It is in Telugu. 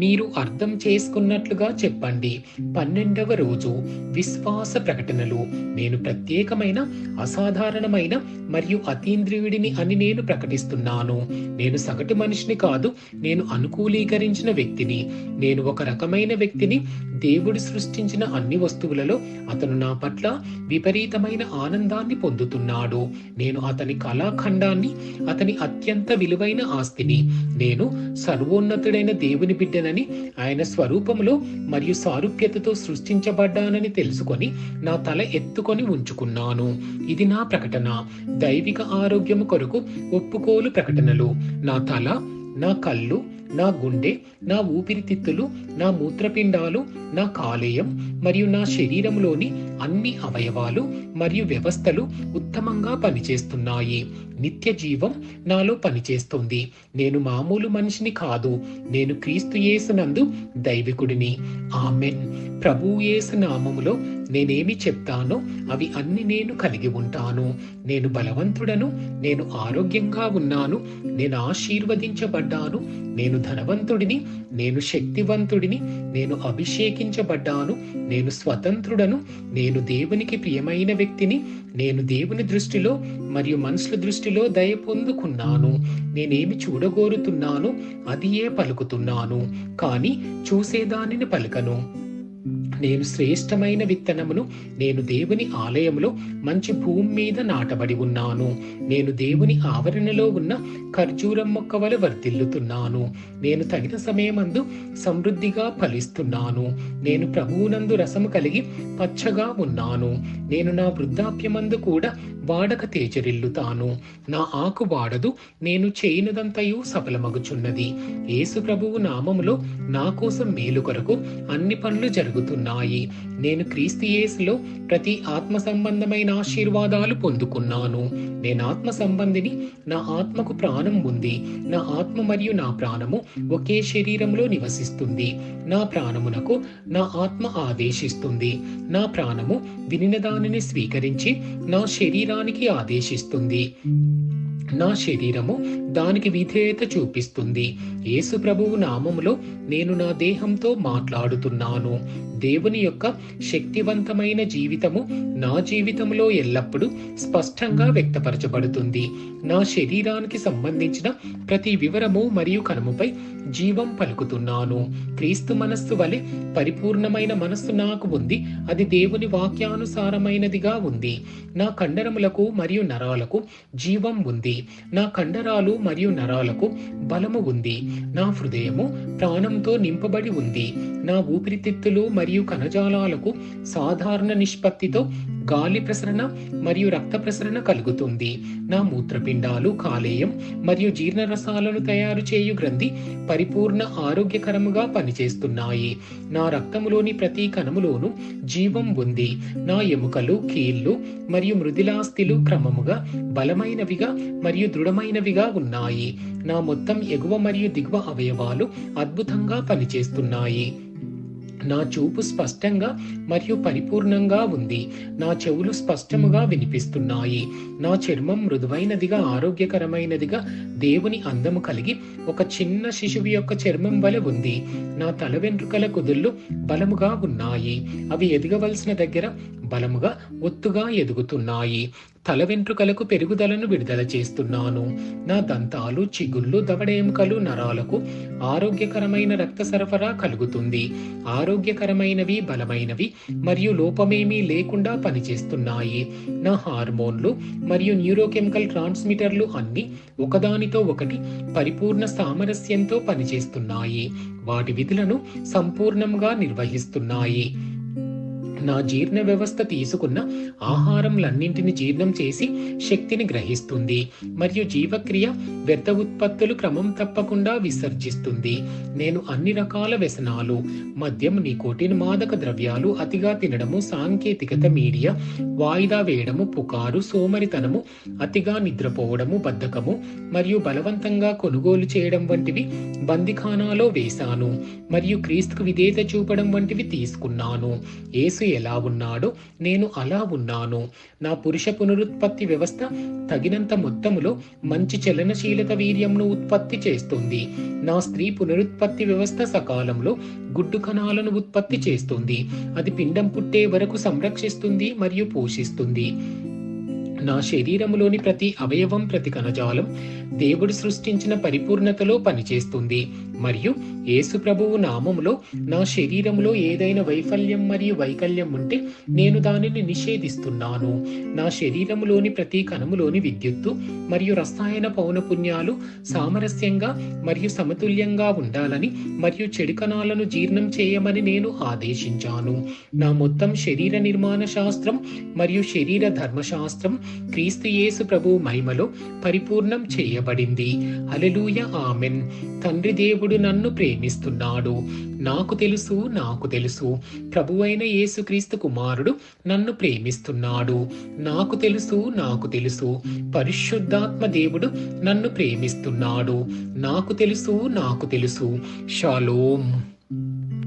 మీరు అర్థం చేసుకున్నట్లుగా చెప్పండి. పన్నెండవ రోజు విశ్వాస ప్రకటనలు. నేను ప్రత్యేకమైన అసాధారణమైన మరియు అతీంద్రియుడిని అని నేను ప్రకటిస్తున్నాను. నేను సగటు మనిషిని కాదు నేను అనుకూలీకరించిన వ్యక్తిని. నేను ఒక రకమైన వ్యక్తిని. దేవుడు సృష్టించిన అన్ని వస్తువులలో అతను నా పట్ల విపరీతమైన ఆనందాన్ని పొందుతున్నాడు. నేను అతని కళాఖండాన్ని అతని అత్యంత విలువైన ఆస్తిని. నేను సర్వోన్నతుడైన దేవుని నేనని ఆయన స్వరూపములో మరియు సారూప్యతతో సృష్టించబడ్డానని తెలుసుకొని నా తల ఎత్తుకొని ఉంచుకున్నాను. ఇది నా ప్రకటన. దైవిక ఆరోగ్యము కొరకు ఒప్పుకోలు ప్రకటనలు. నా తల నా కళ్ళు నా గుండె నా ఊపిరితిత్తులు నా మూత్రపిండాలు నా కాలేయం మరియు నా శరీరంలోని అన్ని అవయవాలు మరియు వ్యవస్థలు ఉత్తమంగా పనిచేస్తున్నాయి. నిత్య జీవం నాలో పనిచేస్తుంది. నేను మామూలు మనిషిని కాదు. నేను క్రీస్తు యేసునందు దైవికుడిని. ఆమెన్. ప్రభు యేసు నామములో నేనేమి చెప్తానో అవి అన్ని నేను కలిగి ఉంటాను. నేను బలవంతుడను నేను ఆరోగ్యంగా ఉన్నాను. నేను ఆశీర్వదించబడ్డాను. నేను ధనవంతుడిని నేను శక్తివంతుడిని. నేను అభిషేకించబడ్డాను. నేను స్వతంత్రుడను. నేను దేవునికి ప్రియమైన వ్యక్తిని. నేను దేవుని దృష్టిలో మరియు మనుషుల దృష్టిలో దయ పొందుకున్నాను. నేనేమి చూడగోరుతున్నాను అది ఏ పలుకుతున్నాను. కానీ చూసేదానిని పలకను. నేను శ్రేష్టమైన విత్తనమును నేను దేవుని ఆలయంలో మంచి భూమి మీద నాటబడి ఉన్నాను. నేను దేవుని ఆవరణలో ఉన్న ఖర్జూరం మొక్క వలె వర్ధిల్లుతున్నాను. నేను తగిన సమయమందు సమృద్ధిగా ఫలిస్తున్నాను. నేను ప్రభువునందు రసము కలిగి పచ్చగా ఉన్నాను. నేను నా వృద్ధాప్యమందు కూడా వాడక తేజరిల్లుతాను. నా ఆకు వాడదు నేను చేయనుదంతయు సఫలమగుచున్నది. యేసు ప్రభువు నామములో నా కోసం మేలు కొరకు అన్ని పనులు జరుగుతున్నాయి. నేను క్రీస్తుయేసులో ప్రతి ఆత్మ సంబంధమైన ఆశీర్వాదాలు పొందుకున్నాను. నేను ఆత్మ సంబంధిని నా ఆత్మకు ప్రాణం ఉంది. నా ఆత్మ మరియు నా ప్రాణము ఒకే శరీరంలో నివసిస్తుంది. నా ప్రాణమునకు నా ఆత్మ ఆదేశిస్తుంది. నా ప్రాణము వినిన దానిని స్వీకరించి నా శరీరానికి ఆదేశిస్తుంది. నా శరీరము దానికి విధేయత చూపిస్తుంది. యేసు ప్రభువు నామములో నేను నా దేహంతో మాట్లాడుతున్నాను. దేవుని యొక్క శక్తివంతమైన జీవితము నా జీవితంలో ఎల్లప్పుడూ స్పష్టంగా వ్యక్తపరచబడుతుంది. నా శరీరానికి సంబంధించిన ప్రతి వివరము మరియు కనుముపై జీవం పలుకుతున్నాను. క్రీస్తు మనస్సు వలె పరిపూర్ణమైన మనస్సు నాకు ఉంది. అది దేవుని వాక్యానుసారమైనదిగా ఉంది. నా కండరములకు మరియు నరాలకు జీవం ఉంది. నా కండరాలు మరియు నరాలకు బలము ఉంది. నా హృదయము ప్రాణంతో నింపబడి ఉంది. నా ఊపిరితిత్తులు మరియు కణజాలాలకు సాధారణ నిష్పత్తితో గాలి ప్రసరణ మరియు రక్త ప్రసరణ కలుగుతుంది. నా మూత్రపిండాలు కాలేయం మరియు జీర్ణరసాలను తయారు చేయు గ్రంథి పరిపూర్ణ ఆరోగ్యకరముగా పనిచేస్తున్నాయి. నా రక్తములోని ప్రతి కణములోను జీవం ఉంది. నా ఎముకలు కీళ్ళు మరియు మృదులాస్థిలు క్రమముగా బలమైనవిగా మరియు దృఢమైనవిగా ఉన్నాయి. నా మొత్తం ఎగువ మరియు దిగువ అవయవాలు అద్భుతంగా పనిచేస్తున్నాయి. నా చూపు స్పష్టంగా మరియు పరిపూర్ణంగా ఉంది. నా చెవులు స్పష్టముగా వినిపిస్తున్నాయి. నా చర్మం మృదువైనదిగా ఆరోగ్యకరమైనదిగా దేవుని అందము కలిగి ఒక చిన్న శిశువు యొక్క చర్మం వలె ఉంది. నా తల వెంట్రుకల కుదుళ్ళు బలముగా ఉన్నాయి. అవి ఎదగవలసిన దగ్గర బలముగా ఒత్తుగా ఎదుగుతున్నాయి. తల వెంట్రుకలకు పెరుగుదలను విడుదల చేస్తున్నాను. నా దంతాలు చిగుళ్ళు దవడ ఎముకలు నరాలకు ఆరోగ్యకరమైన రక్త సరఫరా కలుగుతుంది. ఆరోగ్యకరమైనవి బలమైనవి మరియు లోపమేమీ లేకుండా పనిచేస్తున్నాయి. నా హార్మోన్లు మరియు న్యూరోకెమికల్ ట్రాన్స్మిటర్లు అన్ని ఒకదానితో ఒకటి పరిపూర్ణ సామరస్యంతో పనిచేస్తున్నాయి. వాటి విధులను సంపూర్ణంగా నిర్వహిస్తున్నాయి. నా జీర్ణ వ్యవస్థ తీసుకున్న ఆహారంలన్నింటిని జీర్ణం చేసి శక్తిని గ్రహిస్తుంది. మరియు జీవక్రియ వ్యర్థ ఉత్పత్తులు క్రమం తప్పకుండా విసర్జిస్తుంది. నేను అన్ని రకాల వ్యసనాలు మద్యం నికోటిన్ మాదక ద్రవ్యాలు అతిగా తినడము సాంకేతికత మీడియా వాయిదా వేయడము పుకారు సోమరితనము అతిగా నిద్రపోవడము బద్ధకము మరియు బలవంతంగా కొనుగోలు చేయడం వంటివి బందిఖానాలో వేశాను. మరియు క్రీస్తుకు విధేయత చూపడం వంటివి తీసుకున్నాను. ఏసు ఎలా ఉన్నాడో? నేను అలా ఉన్నాను. నా పురుష పునరుత్పత్తి వ్యవస్థ తగినంత మొత్తములో మంచి చలనశీలత వీర్యంను ఉత్పత్తి చేస్తుంది. నా స్త్రీ పునరుత్పత్తి వ్యవస్థ సకాలంలో గుడ్డు కణాలను ఉత్పత్తి చేస్తుంది. అది పిండం పుట్టే వరకు సంరక్షిస్తుంది మరియు పోషిస్తుంది. నా శరీరములోని ప్రతి అవయవం ప్రతి కణజాలం దేవుడు సృష్టించిన పరిపూర్ణతలో పనిచేస్తుంది. మరియు యేసు ప్రభువు నామములో నా శరీరంలో ఏదైనా వైఫల్యం మరియు వైకల్యం ఉంటే నేను దానిని నిషేధిస్తున్నాను. నా శరీరంలోని ప్రతి కణములోని విద్యుత్తు మరియు రసాయన పౌనపుణ్యాలు సామరస్యంగా మరియు సమతుల్యంగా ఉండాలని మరియు చెడు కణాలను జీర్ణం చేయమని నేను ఆదేశించాను. నా మొత్తం శరీర నిర్మాణ శాస్త్రం మరియు శరీర ధర్మశాస్త్రం క్రీస్తు యేసు ప్రభు మహిమలో పరిపూర్ణం చేయబడింది. Hallelujah amen. తండ్రి దేవుడు నన్ను ప్రేమిస్తున్నాడు. నాకు తెలుసు నాకు తెలుసు. ప్రభువైన యేసుక్రీస్తు కుమారుడు నన్ను ప్రేమిస్తున్నాడు. నాకు తెలుసు నాకు తెలుసు. పరిశుద్ధాత్మ దేవుడు నన్ను ప్రేమిస్తున్నాడు. నాకు తెలుసు నాకు తెలుసు. షాలోమ్